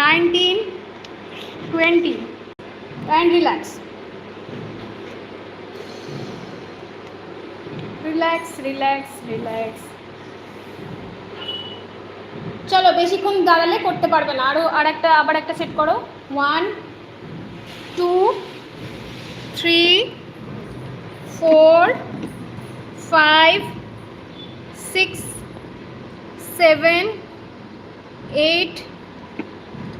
Nineteen twenty and relax. Relax relax relax. চলো বেশিক্ষণ দাঁড়ালে করতে পারবে না। আরও আর একটা, আবার একটা সেট করো। One two three four five six seven eight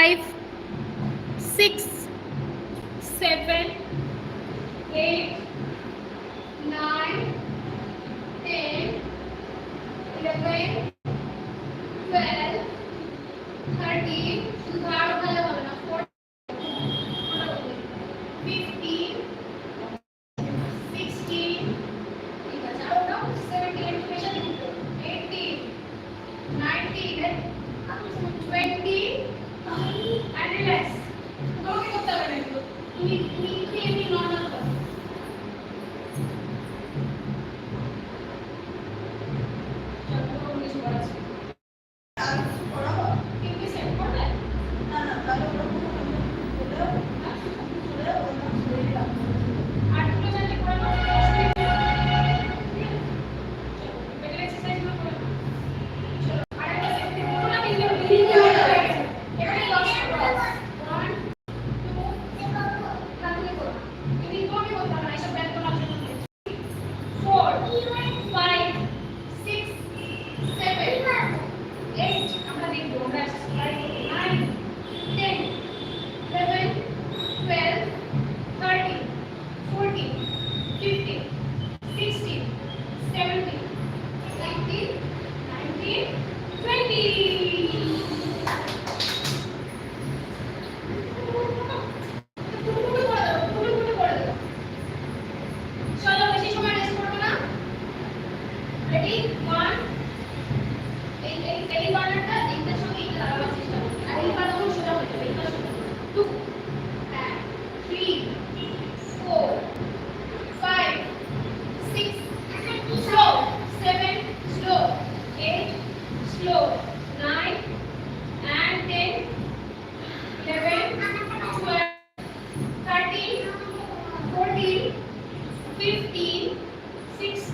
Five six seven eight, nine, ten, eleven, twelve, thirteen, শুধু আরও ভালো হবে না ফিফটিন সিক্সটিন ঠিক আছে আরও নাও seventeen special eighteen nineteen twenty and relax তোমাকে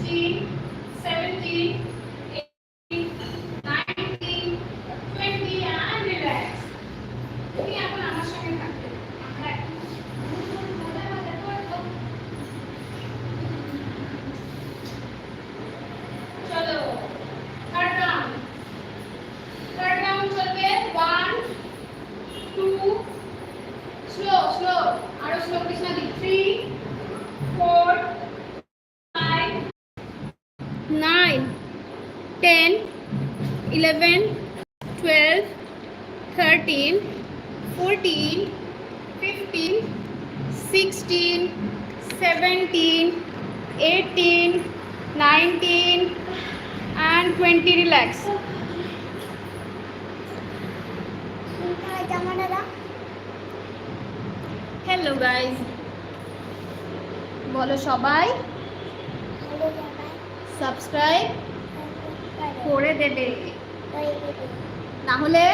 16, 17, ten eleven twelve thirteen fourteen fifteen sixteen seventeen eighteen nineteen and 20 relax. Hello guys বলো সবাই। সাবস্ক্রাইব করে দেবে। না হলে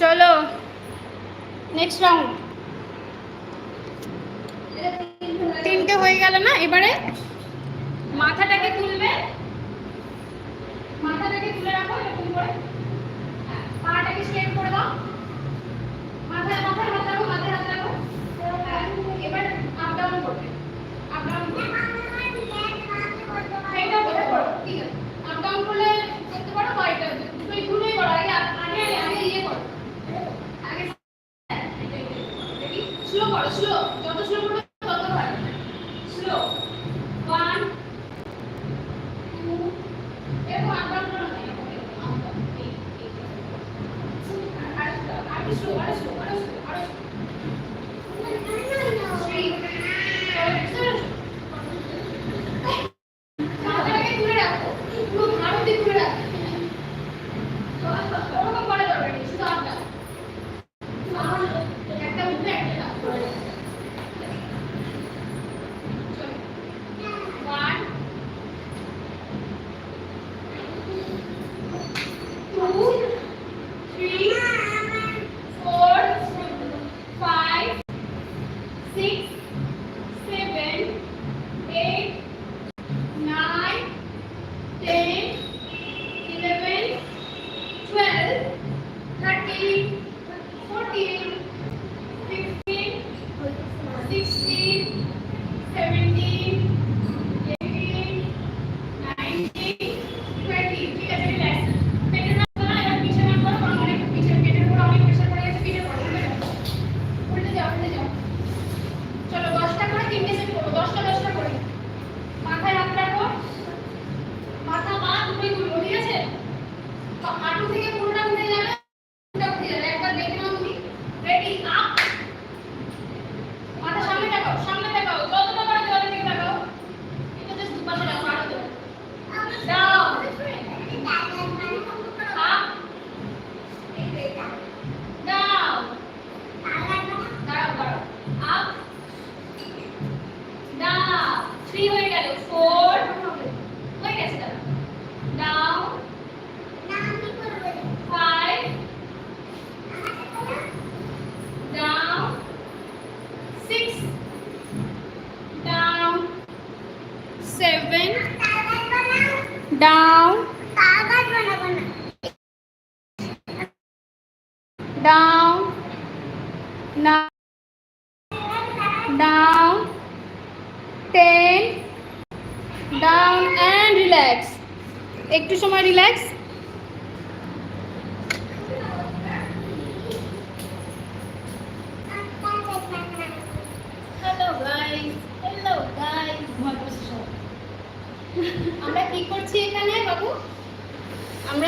চলো নেক্সট রাউন্ড তিনটে হয়ে গেল না এবারে? মাথাটাকে তুলবে। মাথাটাকে তুলে রাখো এরকম করে। হ্যাঁ, পাটাকে স্ট্রেট করে দাও। ঠিক আছে। down.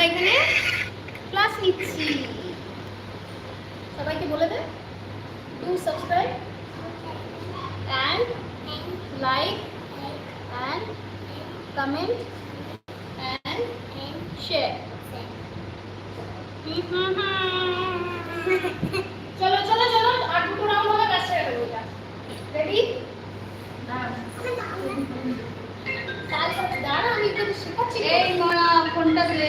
এখানে ক্লাস নিচ্ছি। সবাইকে বলে দে। Do subscribe and like and comment and share চলো চলো চলো আর দুটো রাউন্ড হবে ব্যাস এটা। রেডি দাঁড়া আমি একটু শেখাচ্ছি। এই মা ফোনটা দিলে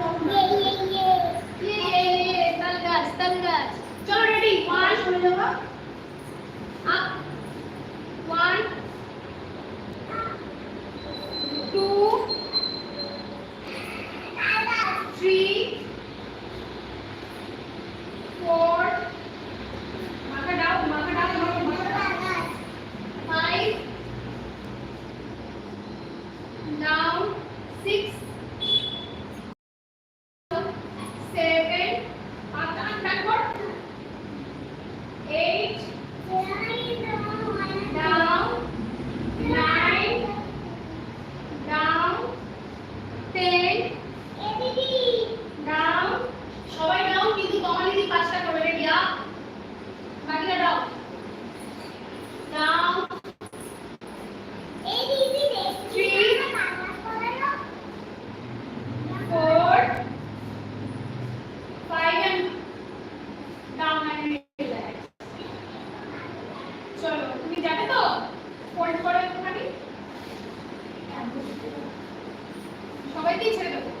সবাইকেই ছেড়ে দেবো।